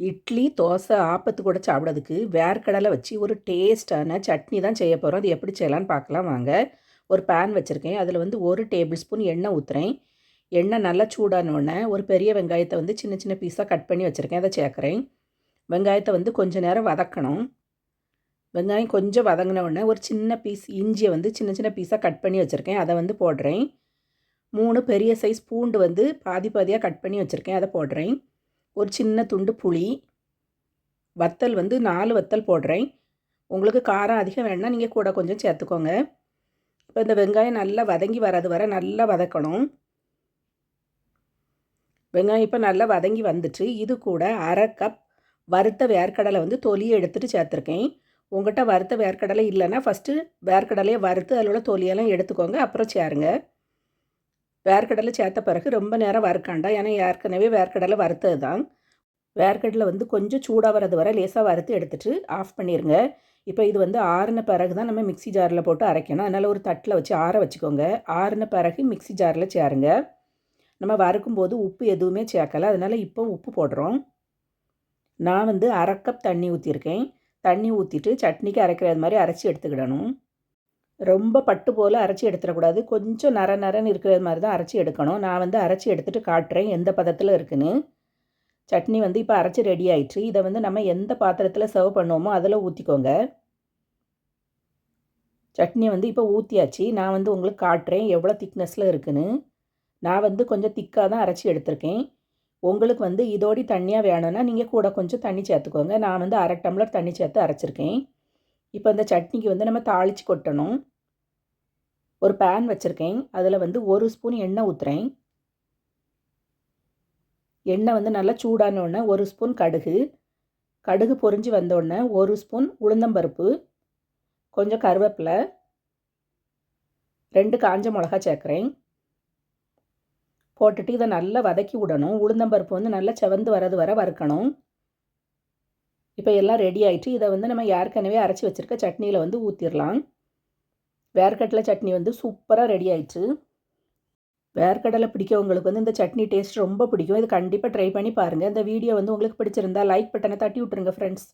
இட்லி தோசை ஆப்பத்து கூட சாப்பிட்றதுக்கு வேர்க்கடலை வச்சு ஒரு டேஸ்ட்டான சட்னி தான் செய்ய போகிறோம் அது எப்படி செய்யலான்னு பார்க்கலாம். வாங்க. ஒரு பேன் வச்சுருக்கேன். அதில் வந்து ஒரு டேபிள் ஸ்பூன் எண்ணெய் ஊற்றுறேன் எண்ணெய் நல்லா சூடான ஒரு பெரிய வெங்காயத்தை வந்து சின்ன சின்ன பீஸாக கட் பண்ணி வச்சுருக்கேன். அதை சேர்க்குறேன். வெங்காயத்தை வந்து கொஞ்சம் நேரம் வதக்கணும். வெங்காயம் கொஞ்சம் வதங்கின உடனே ஒரு சின்ன பீஸ் இஞ்சியை வந்து சின்ன சின்ன பீஸாக கட் பண்ணி வச்சுருக்கேன். அதை வந்து போடுறேன். மூணு பெரிய சைஸ் பூண்டு வந்து பாதி பாதியாக கட் பண்ணி வச்சுருக்கேன். அதை போடுறேன். ஒரு சின்ன துண்டு புளி வத்தல் வந்து நாலு வத்தல் போடுறேன். உங்களுக்கு காரம் அதிகம் வேணுன்னா நீங்கள் கூட கொஞ்சம் சேர்த்துக்கோங்க. இப்போ இந்த வெங்காயம் நல்லா வதங்கி வர்றது வர நல்லா வதக்கணும். வெங்காயம் இப்போ நல்லா வதங்கி வந்துட்டு இது கூட அரை கப் வறுத்த வேர்க்கடலை வந்து தொலியை எடுத்துகிட்டு சேர்த்துருக்கேன். உங்கள்கிட்ட வறுத்த வேர்க்கடலை இல்லைன்னா ஃபஸ்ட்டு வேர்க்கடலையை வறுத்து அதில் உள்ள தொலியெல்லாம் எடுத்துக்கோங்க. அப்புறம் சேருங்க. வேர்க்கடலை சேர்த்த பிறகு ரொம்ப நேரம் வறுக்காண்டா. ஏன்னா ஏற்கனவே வேர்க்கடலை வறுத்தது தான் வேர்க்கடலை வந்து கொஞ்சம் சூடாக வரது வரை லேசாக வறுத்து எடுத்துகிட்டு ஆஃப் பண்ணிடுங்க இப்போ இது வந்து ஆறின பிறகு தான் நம்ம மிக்சி ஜாரில் போட்டு அரைக்கணும். அதனால் ஒரு தட்டில் வச்சு ஆற வச்சுக்கோங்க. ஆறின பிறகு மிக்சி ஜாரில் சேருங்க. நம்ம வறுக்கும்போது உப்பு எதுவுமே சேர்க்கலை. அதனால் இப்போ உப்பு போடுறோம். நான் வந்து அரை கப் தண்ணி ஊற்றிருக்கேன் தண்ணி ஊற்றிட்டு சட்னிக்கு அரைக்கிறது மாதிரி அரைச்சி எடுத்துக்கிடணும். ரொம்ப பட்டு போல் அரைச்சி எடுத்துடக்கூடாது. கொஞ்சம் நர நரன்னு இருக்கிற மாதிரி தான் அரைச்சி எடுக்கணும். நான் வந்து அரைச்சி எடுத்துகிட்டு காட்டுறேன் எந்த பதத்தில் இருக்குன்னு. சட்னி வந்து இப்போ அரைச்சி ரெடி ஆயிடுச்சு. இதை வந்து நம்ம எந்த பாத்திரத்தில் சர்வ் பண்ணுவோமோ அதில் ஊற்றிக்கோங்க சட்னி வந்து இப்போ ஊற்றியாச்சு நான் வந்து உங்களுக்கு காட்டுறேன் எவ்வளோ திக்னஸில் இருக்குன்னு. நான் வந்து கொஞ்சம் திக்காக தான் அரைச்சி எடுத்திருக்கேன். உங்களுக்கு வந்து இதோடி தண்ணியாக வேணும்னா நீங்கள் கூட கொஞ்சம் தண்ணி சேர்த்துக்கோங்க. நான் வந்து அரை டம்ளர் தண்ணி சேர்த்து அரைச்சிருக்கேன். இப்போ இந்த சட்னிக்கு வந்து நம்ம தாளித்து கொட்டணும். ஒரு பேன் வச்சுருக்கேன். அதில் வந்து ஒரு ஸ்பூன் எண்ணெய் ஊற்றுறேன் எண்ணெய் வந்து நல்லா சூடானோடனே ஒரு ஸ்பூன் கடுகு. கடுகு பொறிஞ்சு வந்தோடனே ஒரு ஸ்பூன் உளுந்தம்பருப்பு கொஞ்சம் கருவேப்பிலை. ரெண்டு காஞ்ச மிளகா சேர்க்குறேன். போட்டுட்டு இதை நல்லா வதக்கி விடணும். உளுந்தம்பருப்பு வந்து நல்லா செவந்து வரது வர வறுக்கணும். இப்போ எல்லாம் ரெடி ஆகிட்டு இதை வந்து நம்ம ஏற்கனவே அரைச்சி வச்சுருக்க சட்னியில் வந்து ஊற்றிடலாம் வேர்க்கடலை சட்னி வந்து சூப்பராக ரெடி ஆயிடுச்சு வேர்க்கடலை பிடிக்கவங்களுக்கு வந்து இந்த சட்னி டேஸ்ட் ரொம்ப பிடிக்கும். இது கண்டிப்பாக ட்ரை பண்ணி பாருங்கள் இந்த வீடியோ வந்து உங்களுக்கு பிடிச்சிருந்தா லைக் பட்டனை தட்டி விட்ருங்க ஃப்ரெண்ட்ஸ்